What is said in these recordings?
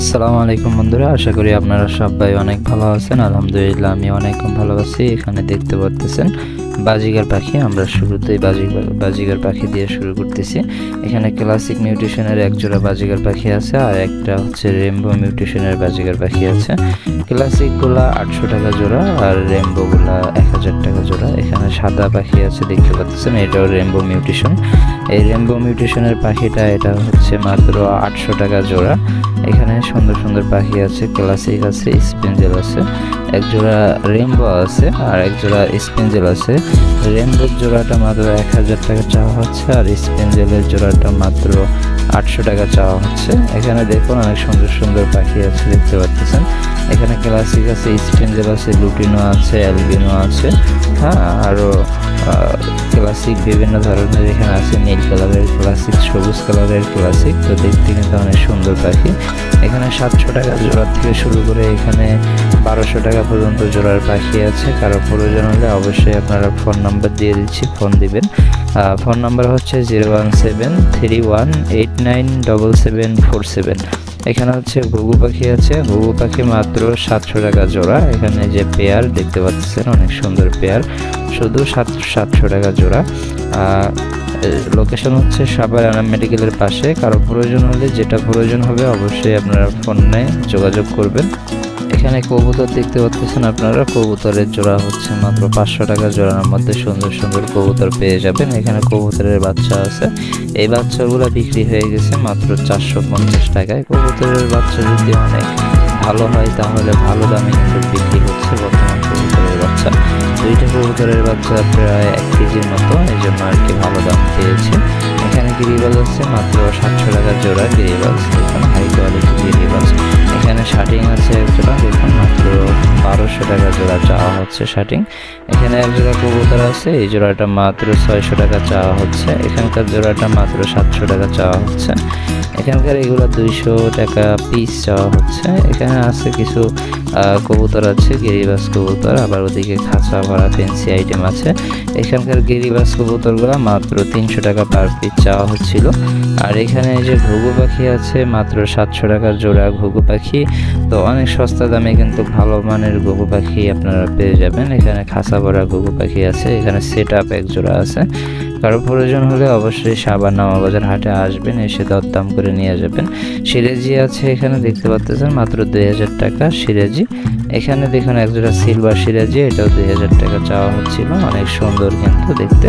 আসসালামু আলাইকুম বন্ধুরা, আশা করি আপনারা সবাই অনেক ভালো আছেন। আলহামদুলিল্লাহ, আমি অনেক ভালো আছি। এখানে দেখতে পাচ্ছেন বাজিগার পাখি, আমরা শুরুতেই বাজিগার বাজিগার পাখি দিয়ে শুরু করতেছি। এখানে ক্লাসিক মিউটেশনের এক জোড়া বাজিগার পাখি আছে, আর একটা হচ্ছে রেমবো মিউটেশনের বাজিগার পাখি আছে। ক্লাসিকগুলা আটশো টাকা জোড়া, আর রেমবোগুলা এক হাজার টাকা জোড়া। এখানে সাদা পাখি আছে, দেখতে পাচ্ছেন, এটাও রেমবো মিউটেশন এই রেমবো মিউটেশনের পাখিটা, এটা হচ্ছে মাত্র আটশো টাকা জোড়া। এখানে সুন্দর সুন্দর পাখি আছে ক্লাসিক আছে স্পেঞ্জেল আছে। এক জোড়া রেমবো আছে, আর এক জোড়া স্পেঞ্জেল আছে। রেমবোর জোড়াটা মাত্র এক হাজার টাকা চাওয়া হচ্ছে, আর স্পেঞ্জেলের জোড়াটা মাত্র আটশো টাকা চাওয়া হচ্ছে। এখানে দেখুন অনেক সুন্দর সুন্দর পাখি আছে, দেখতে পাচ্ছেন। এখানে ক্লাসিক আছে স্পেঞ্জেল আছে, লুটিনো আছে, অ্যালবিনো আছে হ্যাঁ আরও ক্লাসিক বিভিন্ন ধরনের এখানে আছে, নীল কালারের ক্লাসিক সবুজ কালারের ক্লাসিক তো দেখতে কিন্তু অনেক সুন্দর পাখি। এখানে সাতশো টাকা জোড়ার থেকে শুরু করে এখানে বারোশো টাকা পর্যন্ত জোড়ার পাখি আছে। কারও প্রয়োজন হলে অবশ্যই আপনারা ফোন নাম্বার দিয়ে দিচ্ছি, ফোন দিবেন। ফোন নাম্বার হচ্ছে zero one seven three one eight nine double seven four seven. এখানে হচ্ছে ঘুঘু পাখি আছে। ঘুঘু পাখি মাত্র সাতশো টাকা জোড়া। এখানে যে পেয়ার দেখতে পাচ্ছেন, অনেক সুন্দর পেয়ার। শুধু সাত, সাতশো টাকা জোড়া। লোকেশন হচ্ছে সাবার আনাম মেডিকেলের পাশে। কারও প্রয়োজন হলে যেটা প্রয়োজন হবে, অবশ্যই আপনারা ফোনে যোগাযোগ করবেন। এখানে কবুতর দেখতে পাচ্ছেন আপনারা। কবুতরের জোড়া হচ্ছে মাত্র পাঁচশো টাকা জোড়ার মধ্যে সুন্দর সুন্দর কবুতর পেয়ে যাবেন। এখানে কবুতরের বাচ্চা আছে। এই বাচ্চাগুলো বিক্রি হয়ে গেছে মাত্র চারশো পঞ্চাশ টাকায়। কবুতরের বাচ্চা যদি অনেক ভালো হয়, তাহলে ভালো দামে কিন্তু বিক্রি হচ্ছে বর্তমান কবুতরের বাচ্চা। দুইটা কবুতরের বাচ্চা প্রায় এক কেজির মতো। এই জন্য আর কি ভালো দাম পেয়েছে। এখানে গিরিবাজ আছে, মাত্র সাতশো টাকা জোড়া গিরিবাজ এখানে হাই কোয়ালিটি শার্টিং আছে এক জোড়া দেখুন মাত্র বারোশো টাকা জোড়া চাওয়া হচ্ছে শার্টিং এখানে এক জোড়া কবুতর আছে, এই জোড়াটা মাত্র ছয়শো টাকা চাওয়া হচ্ছে। এখানকার জোড়াটা মাত্র সাতশো টাকা চাওয়া হচ্ছে। এখানকার এগুলো দুইশো টাকা পিস চাওয়া হচ্ছে। এখানে আছে কিছু কবুতর আছে, গিরিবাস কবুতর, আবার ওদিকে খাঁচা ভরা ফেন্সি আইটেম আছে। এখানকার গিরিবাস কবুতরগুলো মাত্র তিনশো টাকা পার পিস চাওয়া হচ্ছিল। আর এখানে যে ঘুঘু পাখি আছে, মাত্র সাতশো টাকার জোড়া ঘুঘু পাখি। তো অনেক সস্তা দামে কিন্তু ভালো মানের ঘুঘু পাখি আপনারা পেয়ে যাবেন। এখানে খাঁচা ভরা ঘুঘু পাখি আছে, এখানে সেট আপ এক জোড়া আছে। কারও প্রয়োজন হলে অবশ্যই সাবার নামাবাজার হাটে আসবেন, এসে দরদাম করে নিয়ে যাবেন। সিরেজি আছে এখানে, দেখতে পাচ্ছেন, মাত্র দুই হাজার টাকা সিরেজি। এখানে দেখুন একজোড়া সিলভার সিরাজি, এটাও দুই হাজার টাকা চাওয়া হচ্ছিল, অনেক সুন্দর কিন্তু দেখতে।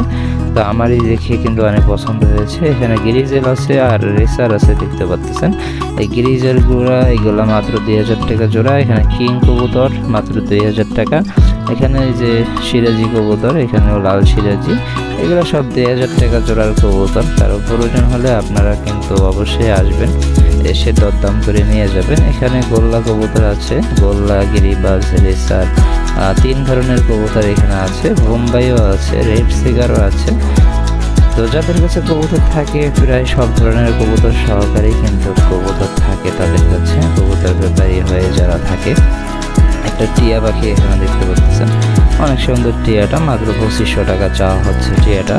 তো আমারই দেখে কিন্তু অনেক পছন্দ হয়েছে। এখানে গিরিজেল আছে আর রেসার আছে, দেখতে পাচ্ছেন। এই গুঁড়া, এগুলো মাত্র দুই হাজার টাকা জোড়া। এখানে কিং কবুতর, মাত্র দুই হাজার টাকা। এখানে যে সিরাজি কবুতর, এখানেও লাল সিরাজি। এগুলো সব দুই হাজার টাকা জোড়ার কবুতর। কারও প্রয়োজন হলে আপনারা কিন্তু অবশ্যই আসবেন। এসে দরদাম করে নিয়ে যাবেন। এখানে গোল্লা কবুতর আছে। গোল্লা, গিরিবাজ, রেসার তিন ধরনের কবুতর এখানে আছে। বোম্বাইও আছে, রেড সিগারও আছে। তো যাদের কাছে কবুতর থাকে, প্রায় সব ধরনের কবুতর সহকারে কিন্তু কবুতর থাকে তাদের কাছে। কবুতর ব্যাপারী হয়ে যারা থাকে। একটা টিয়া পাখি এখানে দেখতে পাচ্ছেন। অনেক সুন্দর টিয়াটা, মাত্র পঁচিশশো টাকা চাওয়া হচ্ছে টিয়াটা।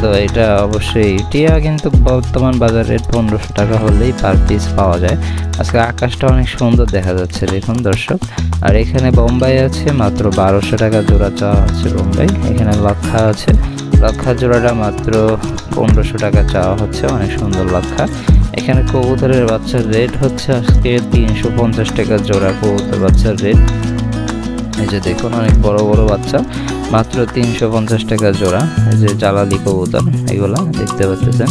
তো এটা অবশ্যই, টিয়া কিন্তু বর্তমান বাজার পনেরোশো টাকা হলেই পার পিস পাওয়া যায়। আজকে আকাশটা অনেক সুন্দর দেখা যাচ্ছে, দেখুন দর্শক। আর এখানে বোম্বাই আছে, মাত্র বারোশো টাকা জোড়া চাওয়া হচ্ছে বোম্বাই। এখানে লক্ষা আছে লক্ষা জোড়াটা মাত্র পনেরোশো টাকা চাওয়া হচ্ছে, অনেক সুন্দর লক্ষা। এখানে কবুতরের বাচ্চার রেট হচ্ছে আজকে তিনশো পঞ্চাশ টাকা জোড়া কবুতর বাচ্চার রেট। এই যে দেখুন, অনেক বড় বড় বাচ্চা, মাত্র তিনশো পঞ্চাশ টাকা জোড়া। এই যে জ্বালালি কবুতর, এগুলো দেখতে পাচ্ছেন।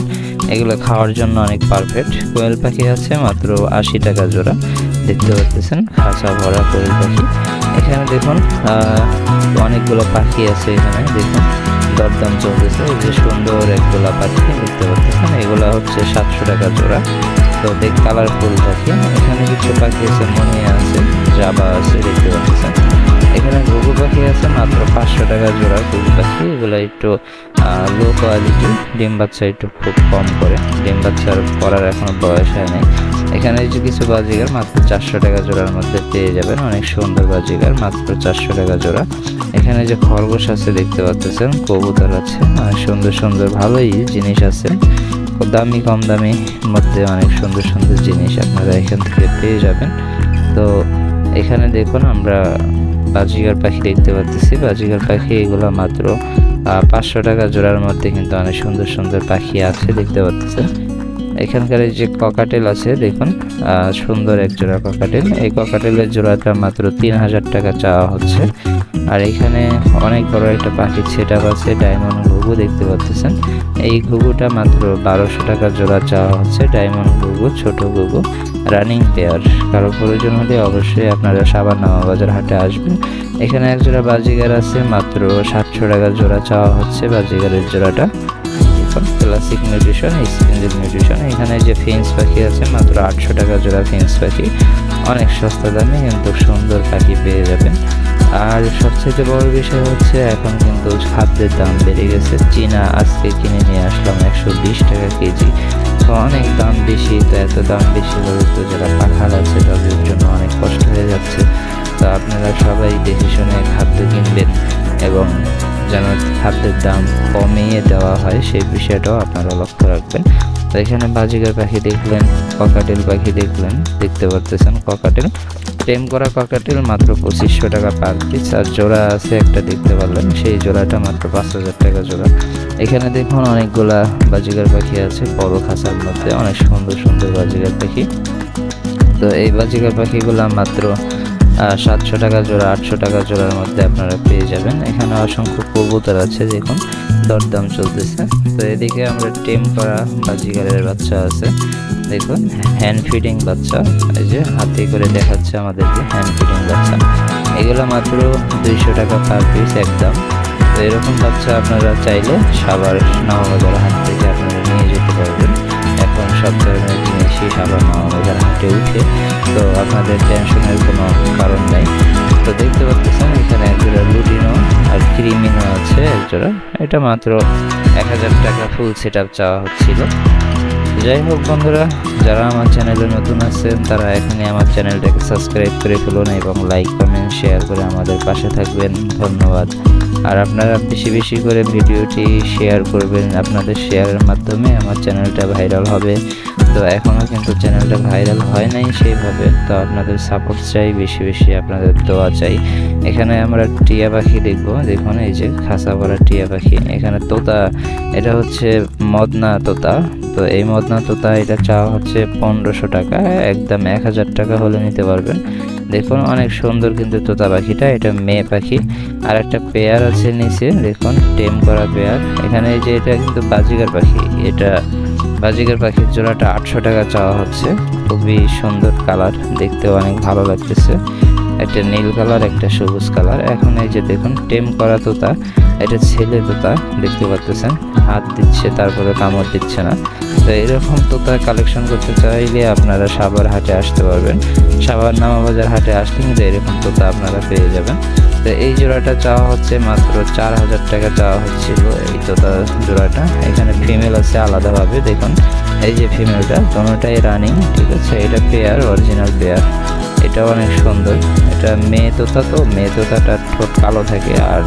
এগুলো খাওয়ার জন্য অনেক পারফেক্ট কোয়েল পাখি আছে, মাত্র আশি টাকা জোড়া। দেখতে পাচ্ছেন খাঁচা ভরা কোয়েল পাখি। এখানে দেখুন অনেকগুলো পাখি আছে এখানে, দেখুন। দরদাম চলতেছে, এই যে সুন্দর একগুলা পাখি, দেখতে পাচ্ছেন। এগুলো হচ্ছে সাতশো টাকা জোড়া। তো দেখ কালারফুল পাখি। এখানে কিছু পাখি আছে মনে আছে, জাবা আছে, দেখতে পাচ্ছেন। এখানে ঘুঘু পাখি আছে, মাত্র পাঁচশো টাকা জোড়া ঘুঘু পাখি। এগুলো একটু লো কোয়ালিটি ডিম বাচ্চা একটু খুব কম করে। ডিম বাচ্চার করার এখনও বয়স হয় নাই। এখানে যে কিছু বাজিগার মাত্র চারশো টাকা জোড়ার মধ্যে পেয়ে যাবেন। অনেক সুন্দর বাজিগার, মাত্র চারশো টাকা জোড়া। এখানে যে খরগোশ আছে দেখতে পাচ্ছেন কবুতর আছে। অনেক সুন্দর সুন্দর, ভালোই জিনিস আছে। দামি, কম দামি মধ্যে অনেক সুন্দর সুন্দর জিনিস আপনারা এখান থেকে পেয়ে যাবেন। তো এখানে দেখুন, আমরা বাজিগার পাখি দেখতে পাচ্ছি বাজিগার পাখি এগুলো মাত্র পাঁচশো টাকা জোড়ার মধ্যে কিন্তু অনেক সুন্দর সুন্দর পাখি আছে দেখতে পাচ্ছেন এখানকার এই যে ককাটেল আছে, দেখুন সুন্দর এক জোড়া ককাটেল। এই ককাটেলের জোড়াটা মাত্র তিন হাজার টাকা চাওয়া হচ্ছে। আর এখানে অনেক বড় একটা পাখির সেট আছে ডায়মন্ড ঘুঘু দেখতে পাচ্ছেন এই ঘুঘুটা মাত্র বারোশো টাকা জোড়া চাওয়া হচ্ছে ডায়মন্ড ঘুঘু, ছোট ঘুঘু। রানিং পেয়ার কারও প্রয়োজন হলে অবশ্যই আপনারা সাবান বাজার হাটে আসবেন। এখানে এক জোড়া বাজিগার আছে, মাত্র সাতশো টাকা জোড়া চাওয়া হচ্ছে বাজিগারের জোড়াটা। ক্লাসিক নিউট্রিশন স্পেন্ডেল নিউট্রিশন এখানে যে ফিন্স পাখি আছে, মাত্র আটশো টাকা জোড়া ফিন্স পাখি। অনেক সস্তা দামে কিন্তু সুন্দর পাখি পেয়ে যাবেন। আর সবচেয়ে বড় বিষয় হচ্ছে, এখন কিন্তু খাদ্যের দাম বেড়ে গেছে। চীনা আজকে কিনে নিয়ে আসলাম একশো বিশ টাকা কেজি। তো অনেক দাম বেশি, তো এত দাম বেশি হলে তো যারা পাখাল আছে, তাদের জন্য অনেক কষ্ট হয়ে যাচ্ছে। তো আপনারা সবাই দেখে শুনে খাদ্য কিনবেন এবং যেন খাদ্যের দাম কমিয়ে দেওয়া হয়, সেই বিষয়টাও আপনারা লক্ষ্য রাখবেন। এখানে বাজিগার পাখি দেখলেন, ককাটেল পাখি দেখলেন, দেখতে পারতেছেন ককাটেল। টেম করা ককাটেল মাত্র পঁচিশশো টাকা পার পিস আর জোড়া আছে একটা দেখতে পারলেন, সেই জোড়াটা মাত্র পাঁচ হাজার টাকা জোড়া। এখানে দেখুন অনেকগুলা বাজিগার পাখি আছে, বড় খাঁচার মধ্যে, অনেক সুন্দর সুন্দর বাজিগার পাখি। তো এই বাজিগার পাখিগুলা মাত্র সাতশো টাকা জোড়া, আটশো টাকা জোড়ার মধ্যে আপনারা পেয়ে যাবেন। এখানে অসংখ্য কবুতর আছে, দেখুন, দরদাম চলতেছে। তো এদিকে আমরা টেম করা বাজিগারের বাচ্চা আছে, দেখুন হ্যান্ড ফিডিং বাচ্চা, এই যে হাতে করে দেখাচ্ছে আমাদেরকে হ্যান্ড ফিডিং বাচ্চা। এগুলো মাত্র দুইশো টাকা পার পিস একদম। তো এরকম বাচ্চা আপনারা চাইলে সাবার নববাজার হাট থেকে আপনারা নিয়ে যেতে পারবেন। এখন সব ধরনের জিনিসই সাবার এখানে হাটে উঠে। তো আপনাদের টেনশনের কোনো কারণ নেই। তো দেখতে পাচ্ছেন, এখানে একজোড়া লুটিনো আর ক্রিমিনো আছে একজোড়া। এটা মাত্র এক হাজার টাকা ফুল সেট আপ চাওয়া হচ্ছিল। যাই হোক বন্ধুরা, যারা আমার চ্যানেলে নতুন আছেন, তারা এখানে আমার চ্যানেলটাকে সাবস্ক্রাইব করে ফেলুন এবং লাইক কমেন্ট শেয়ার করে আমাদের পাশে থাকবেন। ধন্যবাদ। আর আপনারা বেশি বেশি করে ভিডিওটি শেয়ার করবেন। আপনাদের শেয়ারের মাধ্যমে আমার চ্যানেলটা ভাইরাল হবে। তো এখনও কিন্তু চ্যানেলটা ভাইরাল হয় নাই সেইভাবে। তো আপনাদের সাপোর্ট চাই, বেশি বেশি আপনাদের দোয়া চাই। এখানে আমরা টিয়া পাখি দেখব। দেখুন, এই যে খাসা ভরা টিয়া পাখি। এখানে তোতা, এটা হচ্ছে মদনা তোতা। তো এই মদনা তোতা এটা চাওয়া হচ্ছে পনেরোশো টাকা, একদম এক হাজার টাকা হলে নিতে পারবেন। দেখুন অনেক সুন্দর কিন্তু তোতা পাখিটা, এটা মেয়ে পাখি। আর একটা পেয়ার আছে নিচে, দেখুন, টেম করা পেয়ার। এখানে যে এটা কিন্তু বাজিগার পাখি, এটা বাজিগার পাখির জোড়াটা আটশো টাকা চাওয়া হচ্ছে। খুবই সুন্দর কালার দেখতে অনেক ভালো লাগতেছে। একটা নীল কালার, একটা সবুজ কালার। এখন এই যে দেখুন, টেম করা তোতা, এটা ছেলে তোতা, দেখতে পাচ্ছেন। হাত দিচ্ছে, তারপরে কামড় দিচ্ছে না। তো এরকম তোতা কালেকশন করতে চাইলে আপনারা সাবার হাটে আসতে পারবেন। সাবার নামাবাজার হাটে আসলে কিন্তু এরকম তোতা আপনারা পেয়ে যাবেন। তো এই জোড়াটা চাওয়া হচ্ছে মাত্র চার হাজার টাকা চাওয়া হচ্ছিল এই তোতা জোড়াটা। এখানে ফিমেল আছে আলাদাভাবে, দেখুন। এই যে ফিমেলটা দোনোটাই রানিং ঠিক আছে? এটা পেয়ার অরিজিনাল পেয়ার এটা অনেক সুন্দর। এটা মেয়ে তোতা তো, মেয়ে তোতাটার ঠোঁট কালো থাকে আর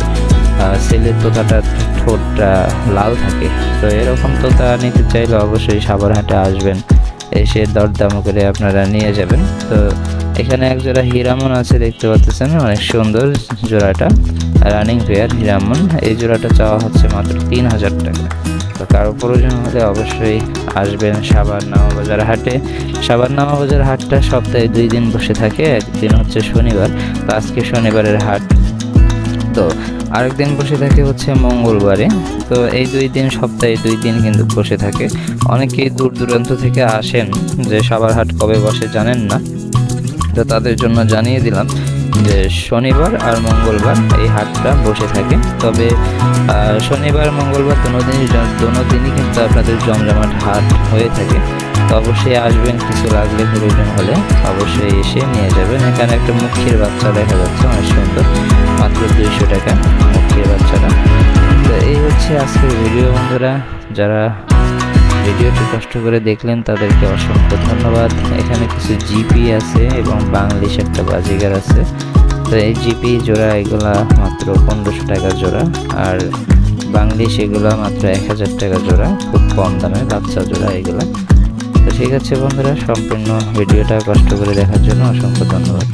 ছেলের তোতাটার ঠোঁটটা লাল থাকে। তো এরকম তোতা নিতে চাইলে অবশ্যই সাবরহাটে আসবেন। এসে দরদাম করে আপনারা নিয়ে যাবেন। তো এখানে এক জোড়া হিরামন আছে, দেখতে পাচ্ছেন? অনেক সুন্দর জোড়াটা। Running pair Hiraman. এই জোড়াটা চাওয়া হচ্ছে মাত্র তিন হাজার টাকা। তো কারও প্রয়োজন হলে অবশ্যই আসবেন সাবার নামাবাজার হাটে। সাবার নামাবাজার হাটটা সপ্তাহে দুই দিন বসে থাকে, একদিন হচ্ছে শনিবার। তো আজকে শনিবারের হাট। তো আরেকদিন বসে থাকে হচ্ছে মঙ্গলবারে। তো এই দুই দিন, সপ্তাহে দুই দিন কিন্তু বসে থাকে। অনেকেই দূর দূরান্ত থেকে আসেন যে সাবার হাট কবে বসে জানেন না। তো তাদের জন্য জানিয়ে দিলাম যে শনিবার আর মঙ্গলবার এই হাটটা বসে থাকে। তবে শনিবার, মঙ্গলবার দোনো দিনই দোনো দিনই কিন্তু আপনাদের জমজমাট হাট হয়ে থাকে। তো অবশ্যই আসবেন, কিছু লাগলে প্রয়োজন হলে অবশ্যই এসে নিয়ে যাবেন। এখানে একটা মুখির বাচ্চা দেখা যাচ্ছে, অনেক সুন্দর, মাত্র দুইশো টাকা মুখির বাচ্চাটা। তো এই হচ্ছে আজকের ভিডিও বন্ধুরা। যারা ভিডিওটি কষ্ট করে দেখলেন তাদেরকে অসংখ্য ধন্যবাদ। এখানে কিছু জিপি আছে এবং বাংলিশ একটা বাজিগার আছে। তো এই জিপি জোড়া এগুলা মাত্র পনেরোশো টাকা জোড়া। আর বাংলিশ এগুলো মাত্র এক হাজার টাকা জোড়া, খুব কম দামে বাচ্চা জোড়া এগুলো। তো ঠিক আছে বন্ধুরা, সম্পূর্ণ ভিডিওটা কষ্ট করে দেখার জন্য অসংখ্য ধন্যবাদ।